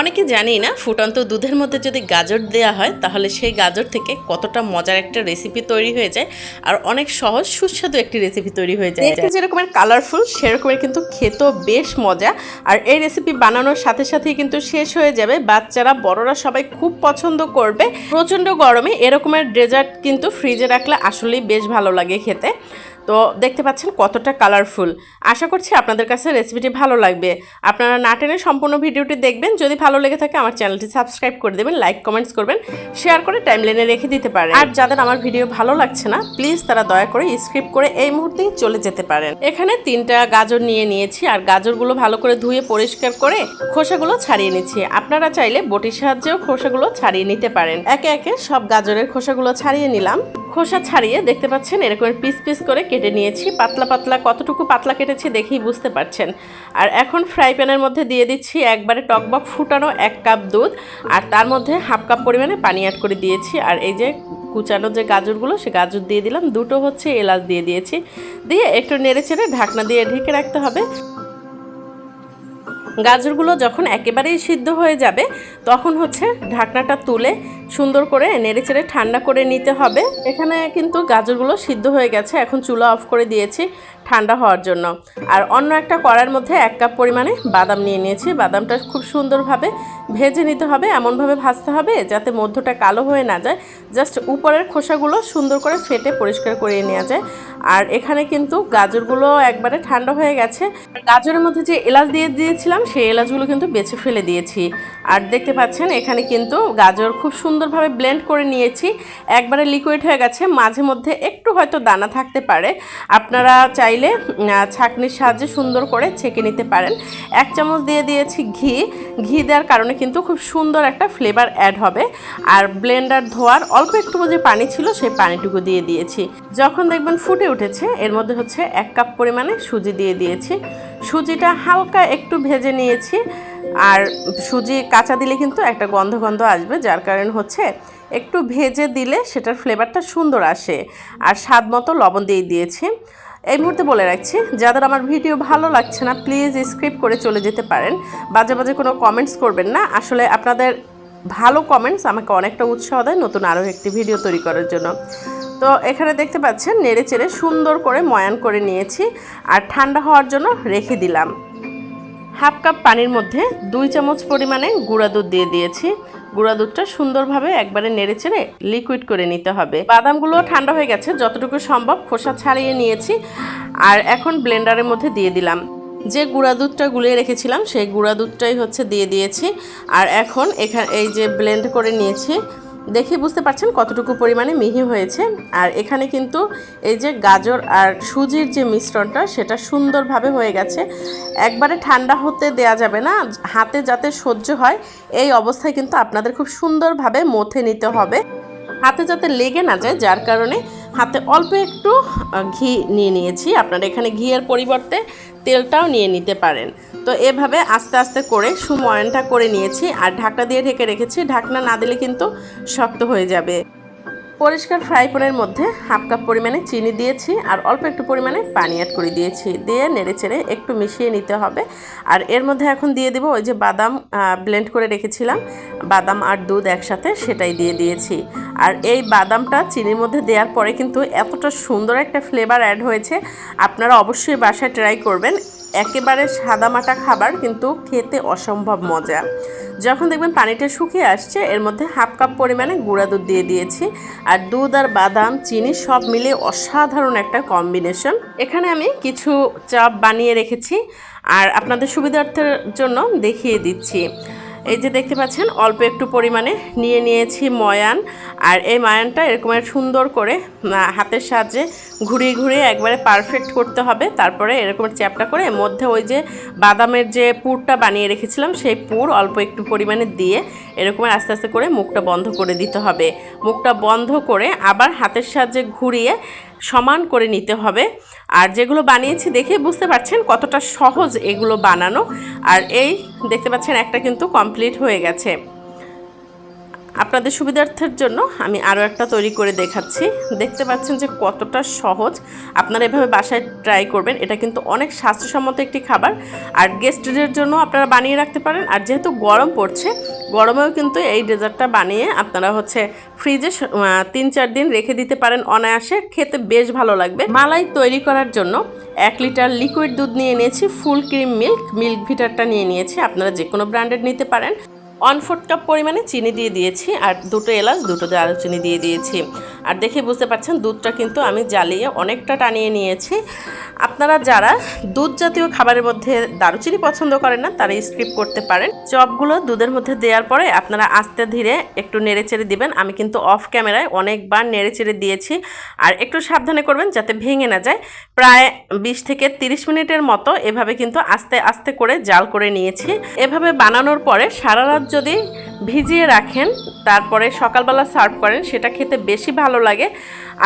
অনেকে জানি না, ফুটন্ত দুধের মধ্যে যদি গাজর দেওয়া হয়, তাহলে সেই গাজর থেকে কতটা মজার একটা রেসিপি তৈরি হয়ে যায় আর অনেক সহজ সুস্বাদু একটি রেসিপি তৈরি হয়ে যায়। দেখতে যেরকমের কালারফুল সেরকমের কিন্তু খেতেও বেশ মজা। আর এই রেসিপি বানানোর সাথে সাথেই কিন্তু শেষ হয়ে যাবে। বাচ্চারা, বড়রা সবাই খুব পছন্দ করবে। প্রচণ্ড গরমে এরকমের ডেজার্ট কিন্তু ফ্রিজে রাখলে আসলেই বেশ ভালো লাগে খেতে। তো দেখতে পাচ্ছেন কতটা কালারফুল আশা করছি আপনাদের কাছে রেসিপিটি ভালো লাগবে। আপনারা না টেনে সম্পূর্ণ ভিডিওটি দেখবেন। যদি ভালো লেগে থাকে আমার চ্যানেলটি সাবস্ক্রাইব করে দেবেন লাইক কমেন্টস করবেন শেয়ার করে টাইমলাইনে রেখে দিতে পারেন। আর যাদের আমার ভিডিও ভালো লাগছে না প্লিজ তারা দয়া করে স্ক্রিপ করে এই মুহূর্তেই চলে যেতে পারেন। এখানে তিনটা গাজর নিয়ে নিয়েছি আর গাজরগুলো ভালো করে ধুয়ে পরিষ্কার করে খোসাগুলো ছাড়িয়ে নিচ্ছি। আপনারা চাইলে বটির সাহায্যেও খোসাগুলো ছাড়িয়ে নিতে পারেন। একে একে সব গাজরের খোসাগুলো ছাড়িয়ে নিলাম। খোসা ছাড়িয়ে দেখতে পাচ্ছেন এরকম পিস পিস করে কেটে নিয়েছি। পাতলা পাতলা কতটুকু পাতলা কেটেছি দেখেই বুঝতে পারছেন। আর এখন ফ্রাই প্যানের মধ্যে দিয়ে দিচ্ছি একবারে টক টকবক ফুটানো এক কাপ দুধ। আর তার মধ্যে হাফ কাপ পরিমাণে পানি অ্যাড করে দিয়েছি। আর এই যে কুচানো যে গাজরগুলো, সে গাজর দিয়ে দিলাম। দুটো হচ্ছে এলাচ দিয়ে দিয়েছি। দিয়ে একটু নেড়ে চেড়ে ঢাকনা দিয়ে ঢেকে রাখতে হবে। গাজরগুলো যখন একেবারেই সিদ্ধ হয়ে যাবে, তখন হচ্ছে ঢাকনাটা তুলে সুন্দর করে নেড়েচেড়ে ঠান্ডা করে নিতে হবে। এখানে কিন্তু গাজরগুলো সিদ্ধ হয়ে গেছে, এখন চুলা অফ করে দিয়েছি ঠান্ডা হওয়ার জন্য। আর অন্য একটা কড়ার মধ্যে এক কাপ পরিমাণে বাদাম নিয়ে নিয়েছি। বাদামটা খুব সুন্দরভাবে ভেজে নিতে হবে, এমনভাবে ভাজতে হবে যাতে মধ্যটা কালো হয়ে না যায়। জাস্ট উপরের খোসাগুলো সুন্দর করে ফেটে পরিষ্কার করে নেওয়া যায়। আর এখানে কিন্তু গাজরগুলো একবারে ঠান্ডা হয়ে গেছে। গাজরের মধ্যে যে এলাচ দিয়ে দিয়েছিলাম সেই এলাচগুলো কিন্তু বেছে ফেলে দিয়েছি। আর দেখতে পাচ্ছেন, এখানে কিন্তু গাজর খুব সুন্দরভাবে ব্লেন্ড করে নিয়েছি। একবারে লিকুইড হয়ে গেছে, মাঝে মধ্যে একটু হয়তো দানা থাকতে পারে। আপনারা চাইলে ছাকনির সাহায্যে সুন্দর করে ছেঁকে নিতে পারেন। এক চামচ দিয়ে দিয়েছি ঘি। ঘি দেওয়ার কারণে কিন্তু খুব সুন্দর একটা ফ্লেভার অ্যাড হবে। আর ব্লেন্ডার ধোয়ার অল্প একটু যে পানি ছিল, সেই পানিটুকু দিয়ে দিয়েছি। যখন দেখবেন ফুটে উঠেছে, এর মধ্যে হচ্ছে এক কাপ পরিমাণে সুজি দিয়ে দিয়েছি। সুজিটা হালকা একটু ভেজে নিয়েছি। আর সুজি কাঁচা দিলে কিন্তু একটা গন্ধ গন্ধ আসবে, যার কারণ হচ্ছে একটু ভেজে দিলে সেটার ফ্লেভারটা সুন্দর আসে। আর স্বাদ মতো লবণ দিয়ে দিয়েছি। এই মুহূর্তে বলে রাখছি, যাদের আমার ভিডিও ভালো লাগছে না, প্লিজ স্ক্রিপ করে চলে যেতে পারেন। বাজে বাজে কোনো কমেন্টস করবেন না। আসলে আপনাদের ভালো কমেন্টস আমাকে অনেকটা উৎসাহ দেয় নতুন আরও একটি ভিডিও তৈরি করার জন্য। তো এখানে দেখতে পাচ্ছেন নেড়ে চেড়ে সুন্দর করে ময়ান করে নিয়েছি আর ঠান্ডা হওয়ার জন্য রেখে দিলাম। হাফ কাপ পানির মধ্যে দুই চামচ পরিমাণে গুঁড়া দুধ দিয়ে দিয়েছি। গুঁড়া দুধটা সুন্দরভাবে একবারে নেড়ে চেড়ে লিকুইড করে নিতে হবে। বাদামগুলো ঠান্ডা হয়ে গেছে, যতটুকু সম্ভব খোসা ছাড়িয়ে নিয়েছি আর এখন ব্লেন্ডারের মধ্যে দিয়ে দিলাম। যে গুঁড়া দুধটা গুলিয়ে রেখেছিলাম, সেই গুঁড়া দুধটাই হচ্ছে দিয়ে দিয়েছি। আর এখন এখানে এই যে ব্লেন্ড করে নিয়েছি দেখে বুঝতে পারছেন কতটুকু পরিমাণে মিহি হয়েছে। আর এখানে কিন্তু এই যে গাজর আর সুজির যে মিশ্রণটা, সেটা সুন্দরভাবে হয়ে গেছে। একবারে ঠান্ডা হতে দেয়া যাবে না। হাতে যাতে সহ্য হয়, এই অবস্থায় কিন্তু আপনাদের খুব সুন্দরভাবে মথে নিতে হবে। হাতে যাতে লেগে না যায়, যার কারণে হাতে অল্প একটু ঘি নিয়ে নিয়েছি। আপনারা এখানে ঘিয়ের পরিবর্তে তেলটাও নিয়ে নিতে পারেন। তো এভাবে আস্তে আস্তে করে সুময়নটা করে নিয়েছি আর ঢাকনা দিয়ে ঢেকে রেখেছি। ঢাকনা না দিলে কিন্তু শক্ত হয়ে যাবে। পরিষ্কার ফ্রাই প্যানের মধ্যে হাফ কাপ পরিমাণে চিনি দিয়েছি আর অল্প একটু পরিমাণে পানি অ্যাড করে দিয়েছি। দিয়ে নেড়ে চেড়ে একটু মিশিয়ে নিতে হবে। আর এর মধ্যে এখন দিয়ে দেবো ওই যে বাদাম ব্লেন্ড করে রেখেছিলাম। বাদাম আর দুধ একসাথে সেটাই দিয়ে দিয়েছি। আর এই বাদামটা চিনির মধ্যে দেওয়ার পরে কিন্তু এতটা সুন্দর একটা ফ্লেভার অ্যাড হয়েছে। আপনারা অবশ্যই বাসায় ট্রাই করবেন। একেবারে সাদামাটা খাবার, কিন্তু খেতে অসম্ভব মজা। যখন দেখবেন পানিটা শুকিয়ে আসছে, এর মধ্যে হাফ কাপ পরিমাণে গুঁড়া দুধ দিয়ে দিয়েছি। আর দুধ আর বাদাম, চিনি সব মিলে অসাধারণ একটা কম্বিনেশন। এখানে আমি কিছু চাপ বানিয়ে রেখেছি, আর আপনাদের সুবিধার্থের জন্য দেখিয়ে দিচ্ছি। এই যে দেখতে পাচ্ছেন, অল্প একটু পরিমাণে নিয়ে নিয়েছি ময়ান। আর এই ময়ানটা এরকমের সুন্দর করে হাতের সাহায্যে ঘুরিয়ে ঘুরিয়ে একবারে পারফেক্ট করতে হবে। তারপরে এরকমের চ্যাপটা করে মধ্যে ওই যে বাদামের যে পুরটা বানিয়ে রেখেছিলাম, সেই পুর অল্প একটু পরিমাণে দিয়ে এরকম আস্তে আস্তে করে মুখটা বন্ধ করে দিতে হবে। মুখটা বন্ধ করে আবার হাতের সাহায্যে ঘুরিয়ে সমান করে নিতে হবে। আর যেগুলো বানিয়েছি দেখে বুঝতে পারছেন কতটা সহজ এগুলো বানানো। আর এই দেখতে পাচ্ছেন একটা কিন্তু কমপ্লিট হয়ে গেছে। আপনাদের সুবিধার্থের জন্য আমি আরও একটা তৈরি করে দেখাচ্ছি। দেখতে পাচ্ছেন যে কতটা সহজ আপনারা এভাবে বাসায় ট্রাই করবেন। এটা কিন্তু অনেক স্বাস্থ্যসম্মত একটি খাবার। আর গেস্টদের জন্য আপনারা বানিয়ে রাখতে পারেন। আর যেহেতু গরম পড়ছে, গরমেও কিন্তু এই ডেজার্টটা বানিয়ে আপনারা হচ্ছে ফ্রিজে তিন চার দিন রেখে দিতে পারেন অনায়াসে। খেতে বেশ ভালো লাগবে। মালাই তৈরি করার জন্য এক লিটার লিকুইড দুধ নিয়ে নিয়েছি ফুল ক্রিম মিল্ক মিল্ক ভিটারটা নিয়ে নিয়েছি। আপনারা যে কোনো ব্র্যান্ডেড নিতে পারেন। ওয়ান ফোর্থ কাপ পরিমাণে চিনি দিয়ে দিয়েছি আর দুটো এলাচ, দুটো দারুচিনি দিয়ে দিয়েছি। আর দেখে বুঝতে পারছেন, দুধটা কিন্তু আমি জ্বালিয়ে অনেকটা টানিয়ে নিয়েছি। আপনারা যারা দুধ জাতীয় খাবারের মধ্যে দারুচিনি পছন্দ করেন না, তারা স্কিপ করতে পারেন। চপগুলো দুধের মধ্যে দেওয়ার পরে আপনারা আস্তে ধীরে একটু নেড়েচেড়ে দিবেন। আমি কিন্তু অফ ক্যামেরায় অনেকবার নেড়েচেড়ে দিয়েছি। আর একটু সাবধানে করবেন যাতে ভেঙে না যায়। প্রায় বিশ থেকে তিরিশ মিনিটের মতো এভাবে কিন্তু আস্তে আস্তে করে জাল করে নিয়েছি। এভাবে বানানোর পরে সারা রাত যদি ভিজিয়ে রাখেন, তারপরে সকালবেলা সার্ভ করেন, সেটা খেতে বেশি ভালো লাগে।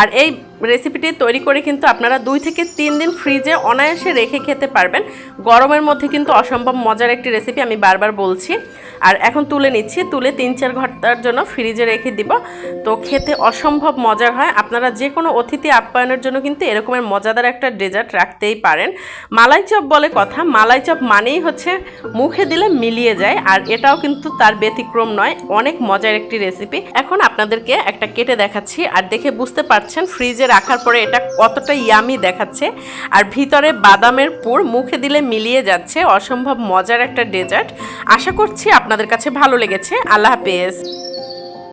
আর এই রেসিপিটি তৈরি করে কিন্তু আপনারা দুই থেকে তিন দিন ফ্রিজে অনায়াসে রেখে খেতে পারবেন। গরমের মধ্যে কিন্তু অসম্ভব মজার একটি রেসিপি আমি বারবার বলছি। আর এখন তুলে নিচ্ছি, তুলে তিন চার ঘণ্টার জন্য ফ্রিজে রেখে দিব। তো খেতে অসম্ভব মজার হয়। আপনারা যে কোনো অতিথি আপ্যায়নের জন্য কিন্তু এরকমের মজাদার একটা ডেজার্ট রাখতেই পারেন। মালাই চপ বলে কথা। মালাই চপ মানেই হচ্ছে মুখে দিলে মিলিয়ে যায়। আর এটাও কিন্তু তার ব্যতিক্রম নয়, অনেক মজার একটি রেসিপি এখন আপনাদেরকে একটা কেটে দেখাচ্ছি। আর দেখে বুঝতে পারছেন ফ্রিজে রাখার পরে এটা কতটা ইয়ামি দেখাচ্ছে। আর ভিতরে বাদামের পুর মুখে দিলে মিলিয়ে যাচ্ছে অসম্ভব মজার একটা ডেজার্ট। আশা করছি আপনাদের কাছে ভালো লেগেছে। আল্লাহ হাফেজ।